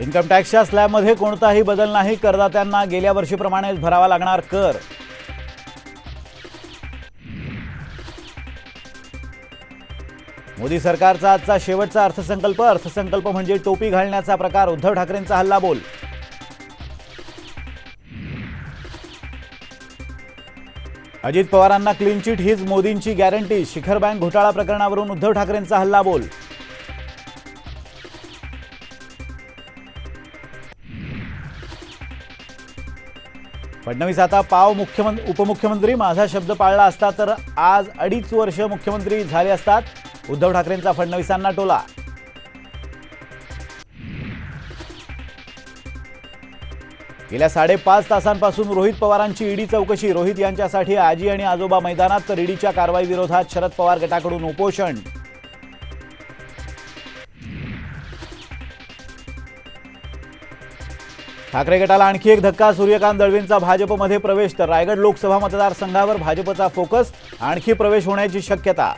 Income टॅक्सच्या स्लॅबमध्ये कोणताही बदल नाही. करदात्यांना गेल्या वर्षीप्रमाणेच भरावा लागणार कर. मोदी सरकारचा आजचा शेवटचा अर्थसंकल्प. अर्थसंकल्प म्हणजे टोपी घालण्याचा प्रकार. उद्धव ठाकरेंचा हल्ला बोल. अजित पवारांना क्लीन चिट हीच मोदींची गॅरंटी. शिखर बँक घोटाळा प्रकरणावरून उद्धव ठाकरेंचा हल्ला फडणवीस आता पाव मुख्यमंत्री उपमुख्यमंत्री माझा शब्द पाळला असता तर आज अडीच वर्ष मुख्यमंत्री झाले असतात. उद्धव ठाकरेंचा फडणवीसांना टोला. गेल्या साडेपाच तासांपासून रोहित पवारांची ईडी चौकशी. रोहित यांच्यासाठी आजी आणि आजोबा मैदानात तर ईडीच्या कारवाई विरोधात शरद पवार गटाकडून उपोषण. ठाकरे गटाला आणखी एक धक्का. सूर्यकांत दळवींचा भाजपमध्ये प्रवेश तर रायगड लोकसभा मतदारसंघावर भाजपचा फोकस आणखी प्रवेश होण्याची शक्यता.